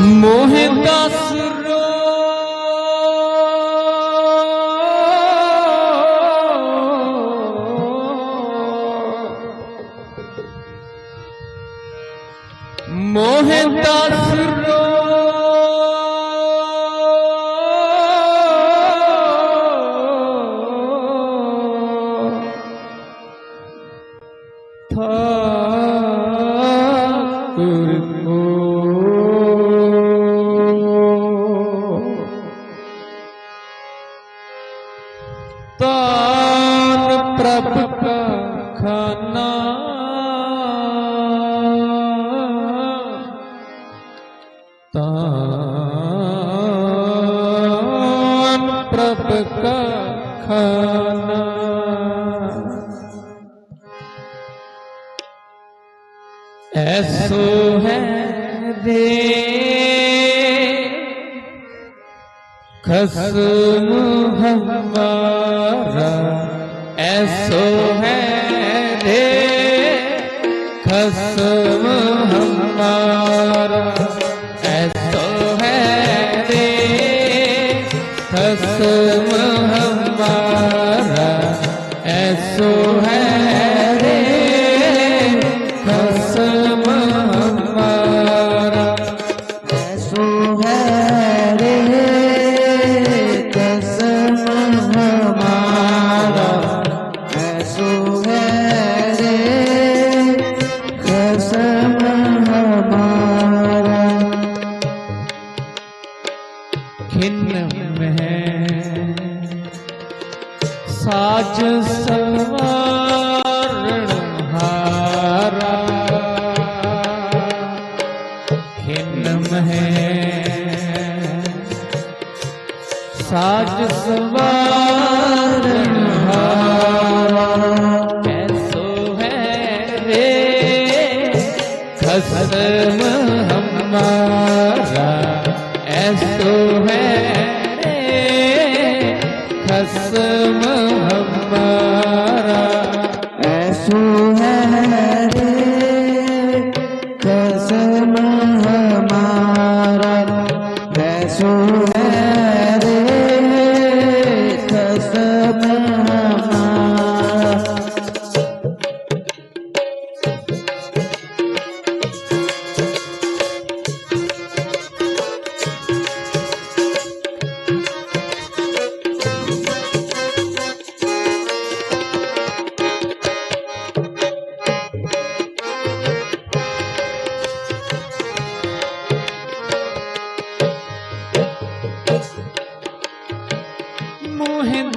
ਮੋਹ ਦਸ ਰੋ। ਮੋਹ ਦਸ ਰੋ। ਥਾ ਗੁਰ ਐਸੋ ਹੈ ਦੇ ਖਸਮ ਹਮਾਰਾ। ਐਸੋ ਹੈ ਦੇ ਖਸਮ ਹਮਾਰਾ। धर्म हमारा ऐसो तो है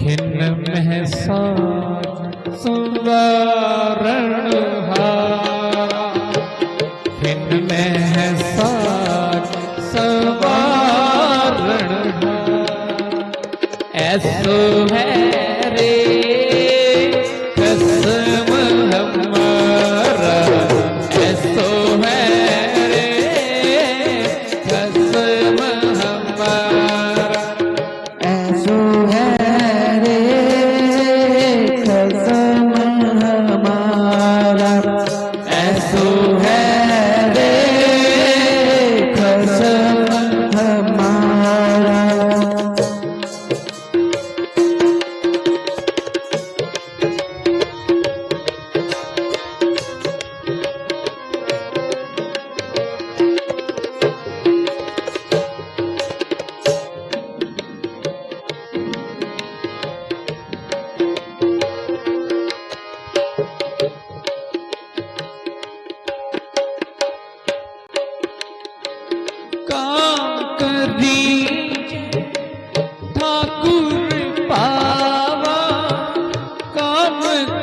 खिन में साज सुवरण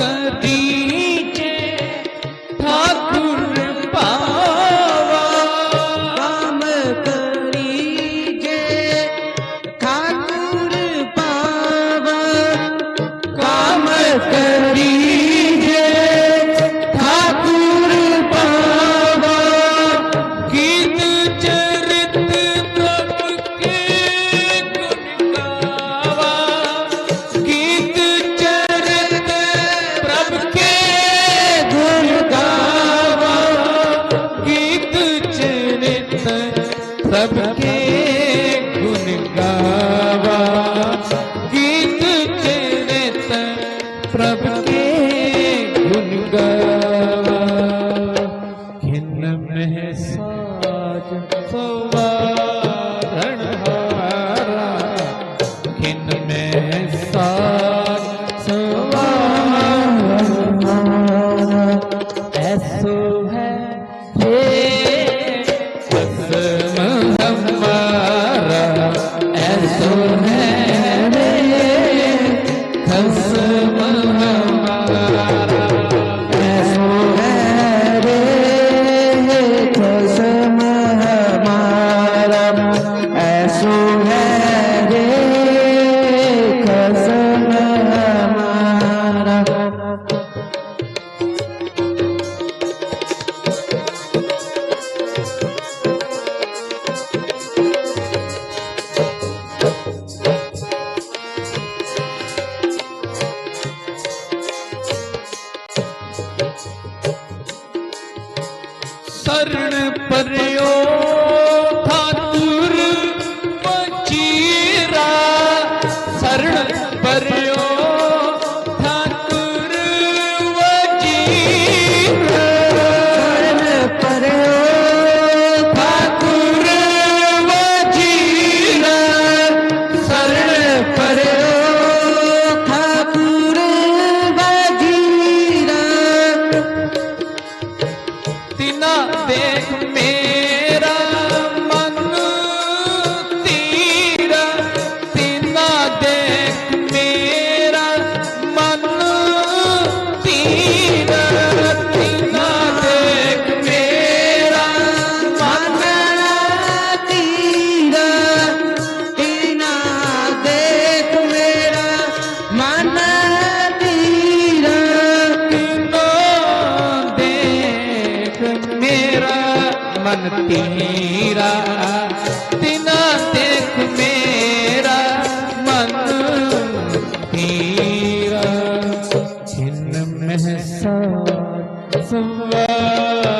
कदी clothes. संवाद संवाद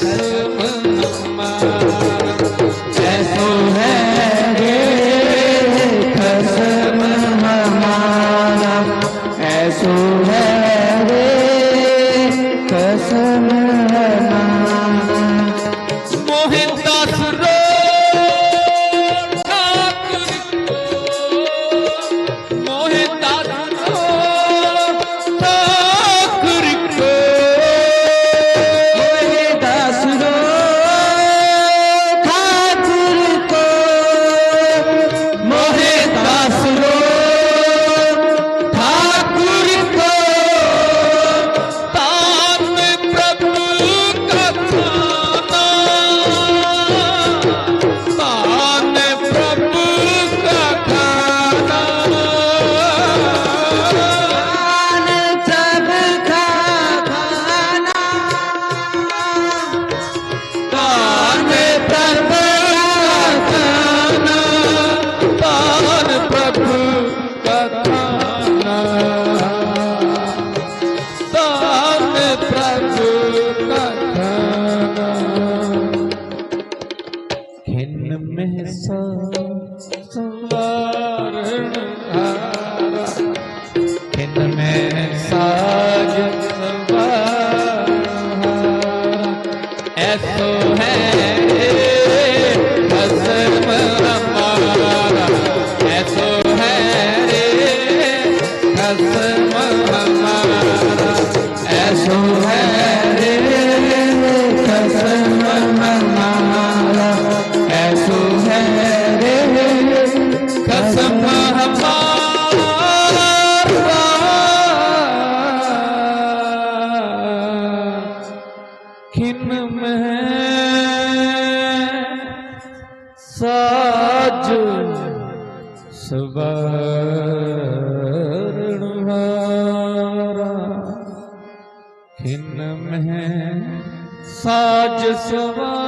Yes. संवारण हारा किन में साज संवार ऐसो है हसम हमारा ऐसो है हसम हमारा ऐसो है ਸਾਜ ਸਵਾਰ